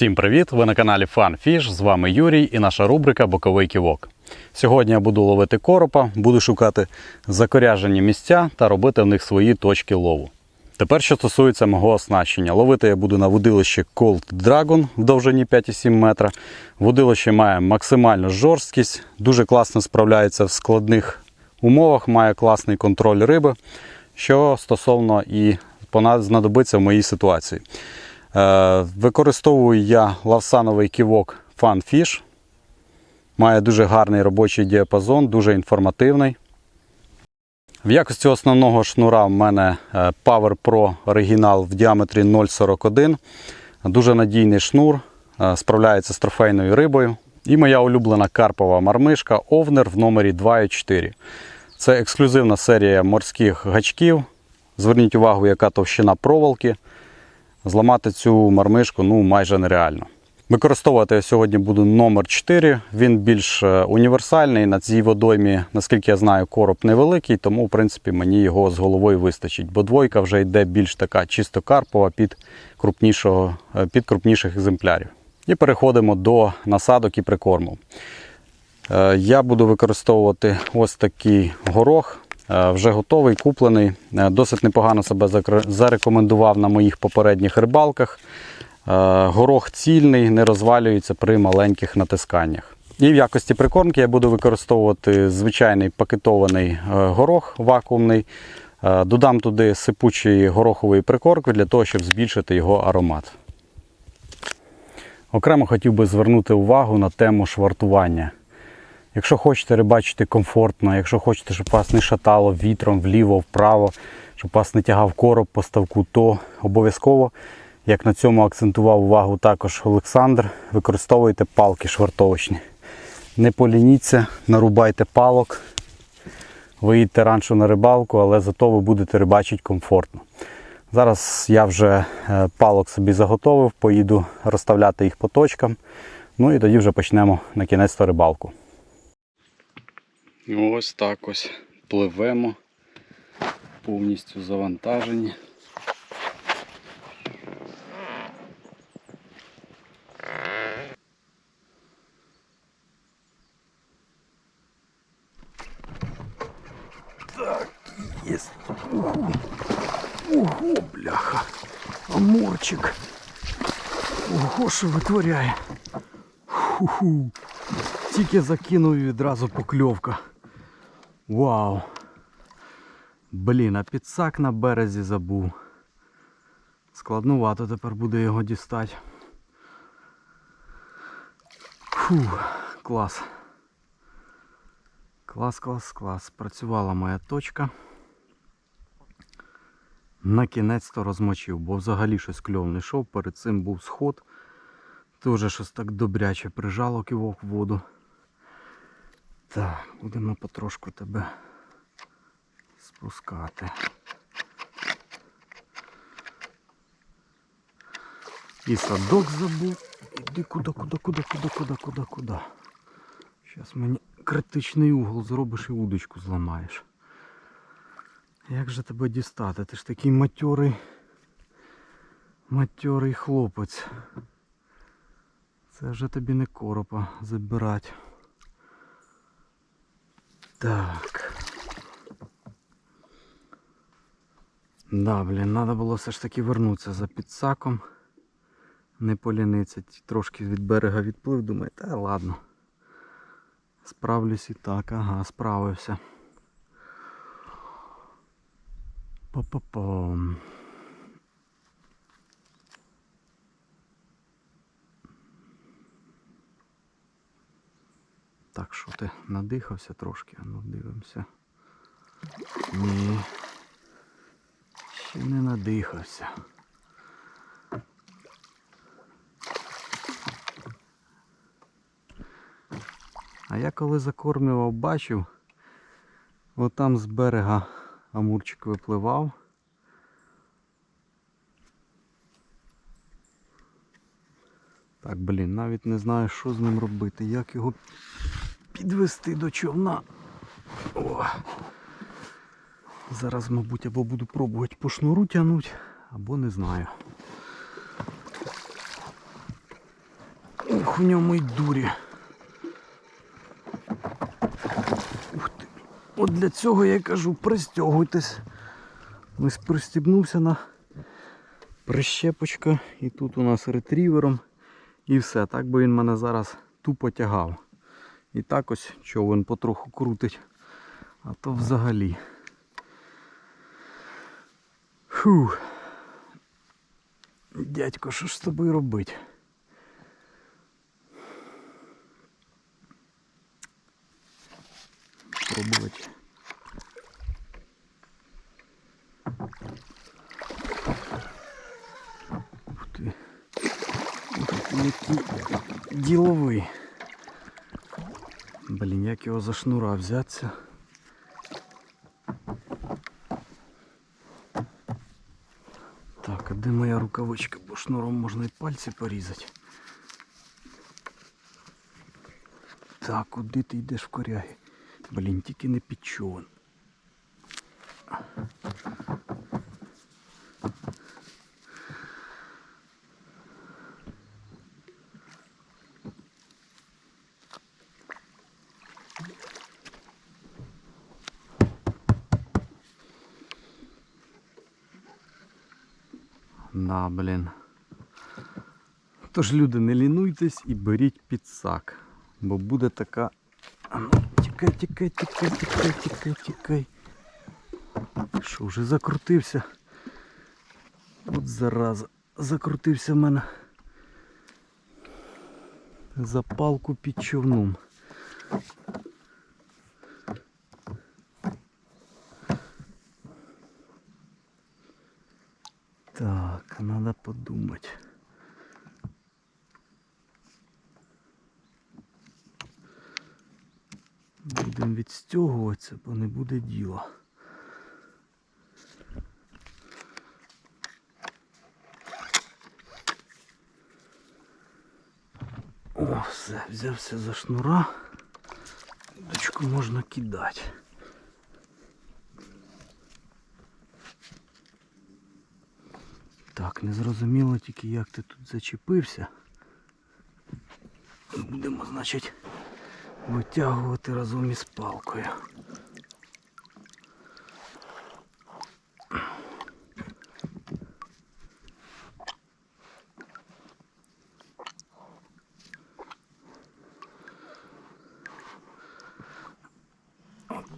Всім привіт! Ви на каналі FunFish, з вами Юрій і наша рубрика Боковий ківок. Сьогодні я буду ловити коропа, буду шукати закоряжені місця та робити в них свої точки лову. Тепер, що стосується мого оснащення, ловити я буду на водилище Cold Dragon в довжині 5,7 метра. Водилище має максимальну жорсткість, дуже класно справляється в складних умовах, має класний контроль риби, що стосовно і знадобиться в моїй ситуації. Е, Використовую я лавсановий ківок FunFish. Має дуже гарний робочий діапазон, дуже інформативний. В якості основного шнура в мене е, Power Pro оригінал в діаметрі 0,41. Дуже надійний шнур, е, справляється з трофейною рибою. І моя улюблена карпова мармишка Овнер в номері 2,4. Це ексклюзивна серія морських гачків. Зверніть увагу, яка товщина проволоки. Зламати цю мармишку ну, майже нереально. Використовувати я сьогодні буду номер 4. Він більш е, універсальний. На цій водоймі, наскільки я знаю, короб невеликий, тому в принципі мені його з головою вистачить. Бо двойка вже йде більш така чисто карпова під, крупнішого, е, під крупніших екземплярів. І переходимо до насадок і прикорму. Е, Я буду використовувати ось такий горох. Е, Вже готовий, куплений. Е, Досить непогано себе зарекомендував на моїх попередніх рибалках. Е, Горох цільний, не розвалюється при маленьких натисканнях. І в якості прикормки я буду використовувати звичайний пакетований горох вакуумний. Додам туди сипучої горохової прикормки для того, щоб збільшити його аромат. Окремо хотів би звернути увагу на тему швартування. Якщо хочете рибачити комфортно, якщо хочете, щоб вас не шатало вітром вліво, вправо, щоб вас не тягав короб по ставку, то обов'язково, як на цьому акцентував увагу також Олександр, використовуйте палки швартовочні. Не полініться, нарубайте палок, виїдьте раншу на рибалку, але зато ви будете рибачити комфортно. Зараз я вже е, палок собі заготовив, поїду розставляти їх по точкам. Ну і тоді вже почнемо на кінець рибалку. Ось так ось пливемо. Повністю завантажені. Так, є. Ого, Ого, бляха. Аморчик. Ого, що витворяє. Ху-ху. Тільки закинув і відразу покльовка. Вау. Блін, а підсак на березі забув. Складнувато тепер буде його дістати. Фу, клас. Клас, клас, клас. Працювала моя точка. На кінець-то розмочив, бо взагалі щось кльов не йшов. Перед цим був сход. Теж щось так добряче прижало кивок в воду. Так, будемо потрошку тебе спускати. І садок забув. Іди куди, куди, куди, куди, куди, куди, куди. Зараз мені критичний угол зробиш і удочку зламаєш. Як же тебе дістати? Ти ж такий матьорий, матьорий хлопець. Це вже тобі не коропа забирати. Так. Да, блін, треба було все ж таки вернутися за підсаком. Не поліниться, трошки від берега відплив, думаю, та ладно. Справлюсь і так, ага, справився. Па-па-пам. Так, що ти надихався трошки, ну дивимося. Ні. Ще не надихався. А я коли закормлював, бачив, отам з берега амурчик випливав. Так, блін, навіть не знаю, що з ним робити, як його підвести до човна. О. Зараз, мабуть, або буду пробувати по шнуру тягнути, або не знаю. Ох, в ньому й дурі. Ух ти. От для цього я кажу, пристягуйтесь. Ось пристібнувся на прищепочка і тут у нас ретрівером. І все. Так би він мене зараз тупо тягав. І так ось човен потроху крутить. А то взагалі. Фух. Дядько, що ж з тобою робить? Пробувати. Ух ти. Ух ти, який діловий. Блін, як його за шнура взяться. Так, а де моя рукавичка? Бо шнуром можна і пальці порізати. Так, куди ти йдеш в коряги? Блін, тільки не під човен. Да, блін. Тож люди, не лінуйтесь і беріть підсак. Бо буде така. Ну, тікай, тікай, тікай, тікай, тікай, тікай. Що, вже закрутився? От зараза. Закрутився в мене. За палку під човном. Будемо відстягуватися, бо не буде діла. О, все, взявся за шнура. Дочку можна кидати. Так, не зрозуміло тільки як ти тут зачепився. Будемо, значить, витягувати разом із палкою.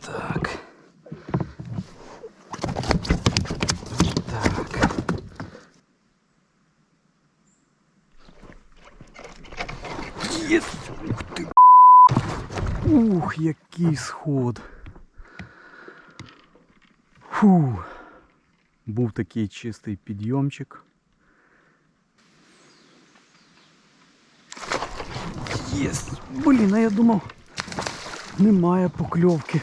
Так. Так. Єс! Ух ти! Ух, який сход. Фу. Був такий чистий підйомчик. Єс! Блін, а я думав, немає покльовки.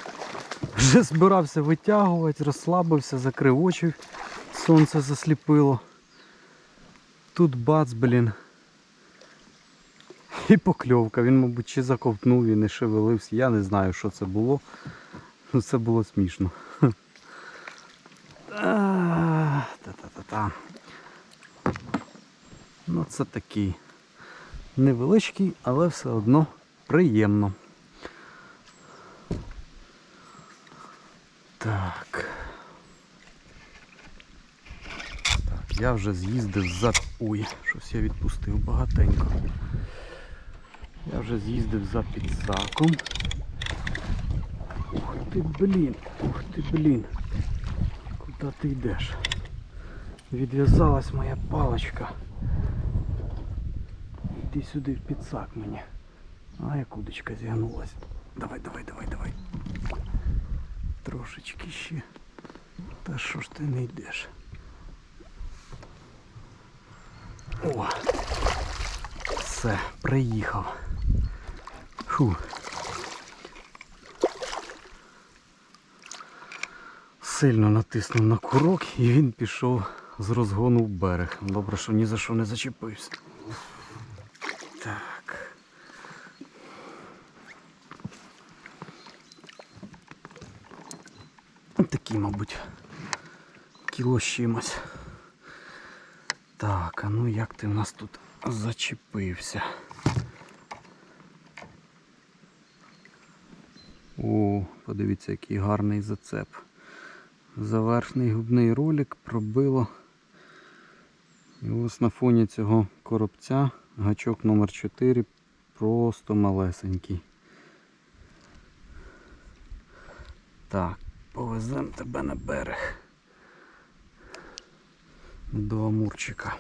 Вже збирався витягувати, розслабився, закрив очі, сонце засліпило. Тут бац, блін. І покльовка. Він, мабуть, чи заковтнув і не шевелився. Я не знаю, що це було. Ну це було смішно. Та-та-та-та. Ну це такий невеличкий, але все одно приємно. Так. Так, я вже з'їздив за... Ой, щось я відпустив багатенько. Я вже з'їздив за підсаком. Ух ти, блін, ух ти, блін. Куди ти йдеш? Відв'язалась моя паличка. Іди сюди в підсак мені. А як удочка зігнулась. Давай, давай, давай, давай. Трошечки ще. Та що ж ти не йдеш? О! Все, приїхав. Фу. Сильно натиснув на курок і він пішов з розгону в берег. Добре, що ні за що не зачепився. Так. Такий, мабуть, кіло з чимось. Так, а ну як ти в нас тут зачепився? О, подивіться, який гарний зацеп. Завершний губний ролик пробило. І ось на фоні цього коробця гачок номер 4 просто малесенький. Так, повеземо тебе на берег. До Амурчика.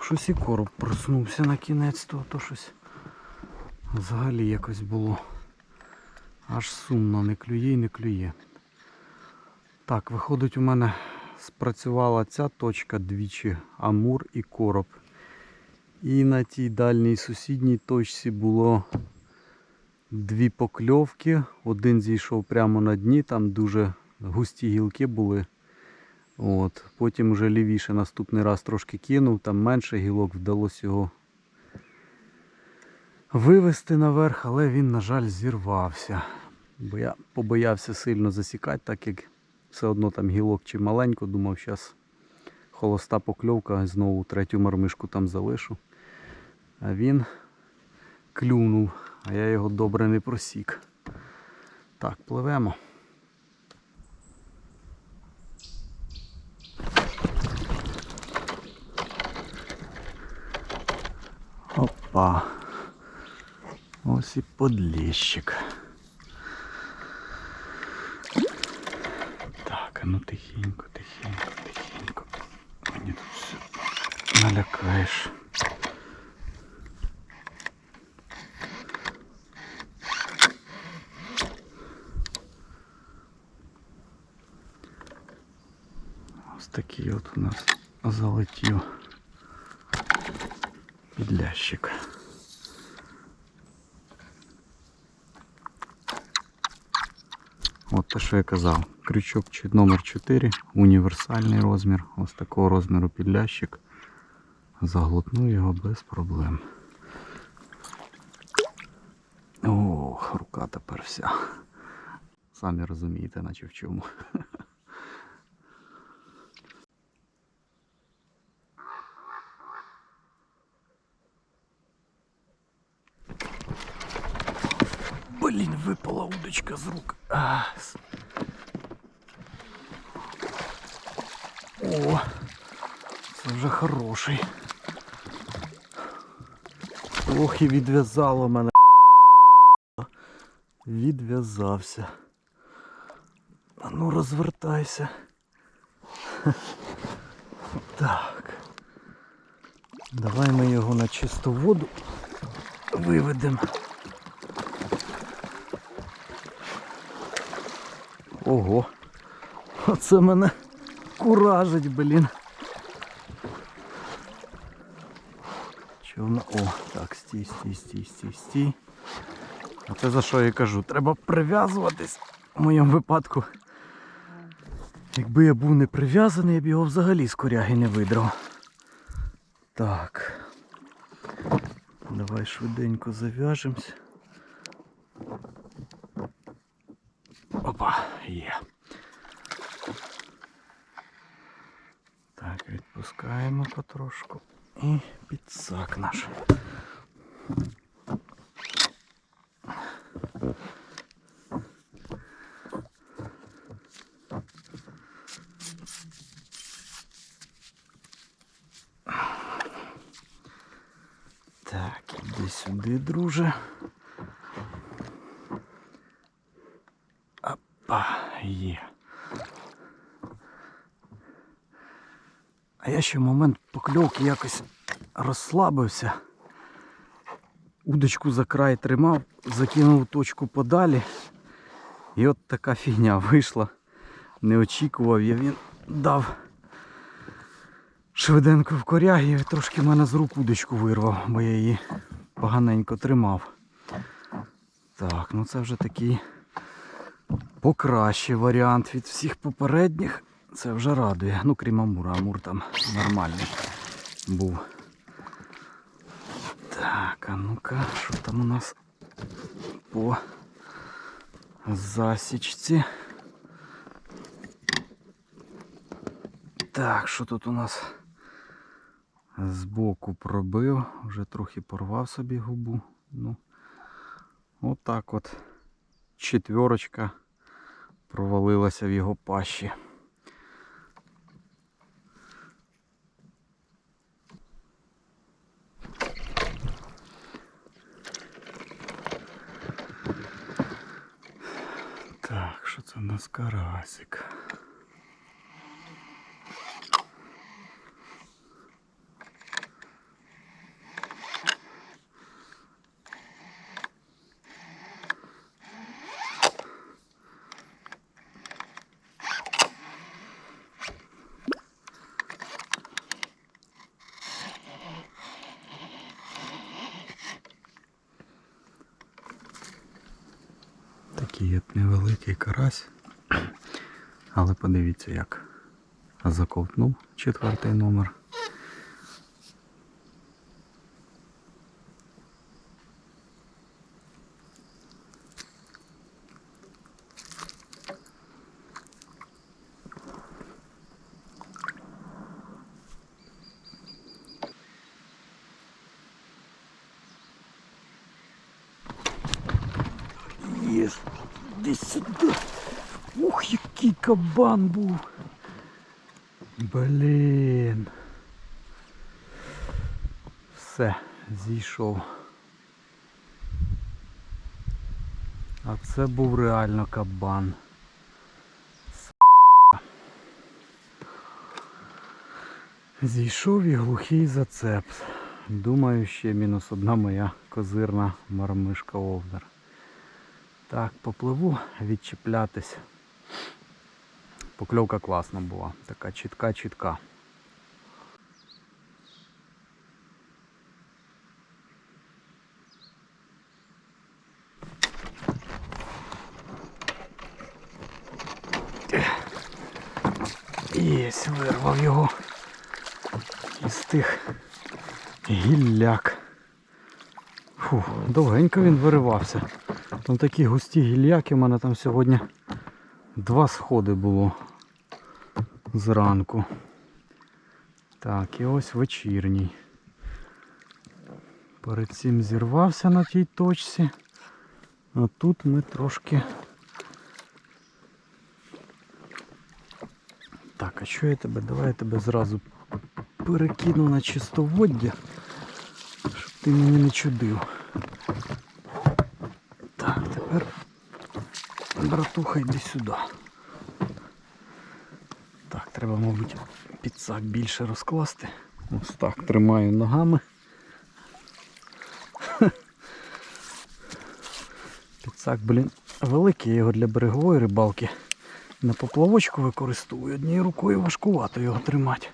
Щось і короб проснувся на кінець, то, то щось взагалі якось було. Аж сумно, не клює і не клює. Так, виходить, у мене спрацювала ця точка двічі, Амур і короб. І на тій дальній сусідній точці було дві покльовки. Один зійшов прямо на дні, там дуже густі гілки були. От. Потім вже лівіше наступний раз трошки кинув, там менше гілок вдалося його вивести наверх, але він, на жаль, зірвався. Бо я побоявся сильно засікати, так як все одно там гілок чи маленько, думав, зараз холоста покльовка, знову третю мармишку там залишу. А він клюнув, а я його добре не просік. Так, пливемо. Опа. Ось і подліщик. Так, а ну тихенько, тихенько, тихенько. Мені тут все налякаєш. Ось такий от у нас залетів підлящик. Що я казав. Крючок номер 4, універсальний розмір. Ось такого розміру підлящик. Заглотну його без проблем. Ох, рука тепер вся. Самі розумієте, наче в чому. Блін, випала удочка з рук. А, с- О, це вже хороший. Ох, і відв'язало мене. Відв'язався. А ну розвертайся. Так. Давай ми його на чисту воду виведемо. Ого. Оце мене куражить, блін. Човна. О, так, стій, стій, стій, стій, стій. Оце за що я кажу. Треба прив'язуватись в моєму випадку. Якби я був не прив'язаний, я б його взагалі з коряги не видрав. Так. Давай швиденько зав'яжемось. Опа, є. Так, відпускаємо потрошку. І підсак наш. Так, іди сюди, друже. Опа, є. А я ще в момент покльовки якось розслабився. Удочку за край тримав, закинув точку подалі. І от така фігня вийшла. Не очікував я, він дав швиденько в корягі, і трошки мене з рук удочку вирвав, бо я її поганенько тримав. Так, ну це вже такий покращий варіант від всіх попередніх. Це вже радує. Ну, крім Амура, Амур там нормальний був. Так, а ну-ка, що там у нас по засічці? Так, що тут у нас? Збоку пробив, вже трохи порвав собі губу. Ну, отак от четверочка провалилася в його пащі. Так, що це у нас карасик? Такий от невеликий карась. Але подивіться як заковтнув четвертий номер. Десь сюди. Який кабан був. Блін. Все, зійшов. А це був реально кабан. Зійшов і глухий зацеп. Думаю, ще мінус одна моя козирна мармишка овдар. Так, попливу відчіплятись. Покльовка класна була, така чітка-чітка. Єсь, вирвав його із тих гілляк. Фу, довгенько він виривався. Там такі густі гілляки, у мене там сьогодні два сходи було зранку. Так, і ось вечірній. Перед цим зірвався на тій точці. А тут ми трошки. Так, а що я тебе? Давай я тебе зразу перекину на чистоводдя, щоб ти мені не чудив. Так, тепер братуха йди сюди. Треба, мабуть, підсак більше розкласти. Ось так тримаю ногами. Підсак, блін, великий, я його для берегової рибалки. На поплавочку використовую. Однією рукою важкувато його тримати.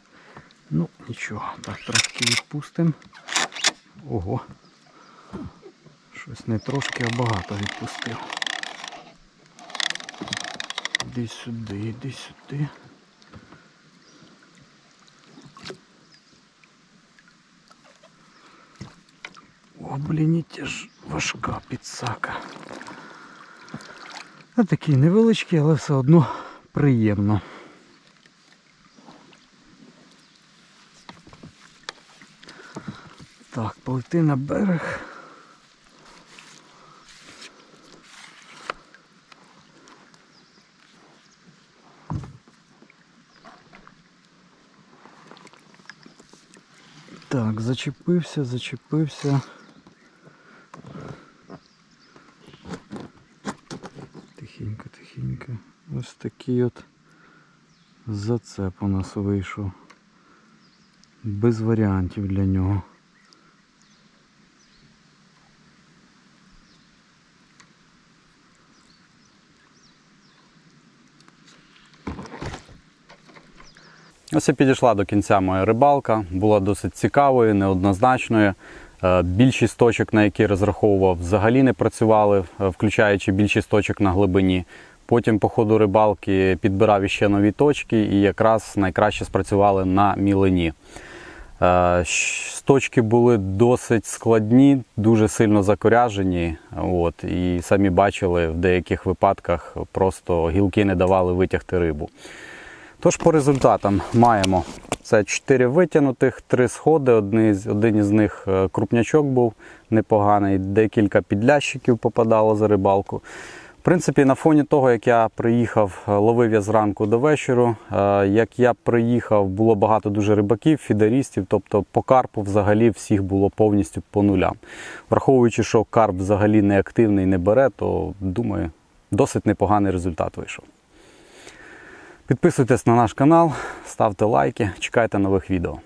Ну, нічого, так, трошки відпустимо. Ого. Щось не трошки, а багато відпустив. Іди сюди, іди сюди. О, блін, ж важка підсака. А такий невеличкий, але все одно приємно. Так, плити на берег. Так, зачепився, зачепився. Такий от зацеп у нас вийшов. Без варіантів для нього. Ось і підійшла до кінця моя рибалка, була досить цікавою, неоднозначною. Е, Більшість точок, на які розраховував, взагалі не працювали, е, включаючи більшість точок на глибині. Потім по ходу рибалки підбирав іще нові точки і якраз найкраще спрацювали на мілині. Е, щ- Точки були досить складні, дуже сильно закоряжені. От, і самі бачили, в деяких випадках просто гілки не давали витягти рибу. Тож по результатам маємо це 4 витягнутих, 3 сходи. Один із, один із них е, крупнячок був непоганий, декілька підлящиків попадало за рибалку. Принципі, на фоні того, як я приїхав, е, ловив я зранку до вечора. е, Як я приїхав, було багато дуже рибаків, фідерістів, тобто по карпу взагалі всіх було повністю по нулям. Враховуючи, що карп взагалі не активний, не бере, то думаю, досить непоганий результат вийшов. Підписуйтесь на наш канал, ставте лайки, чекайте нових відео.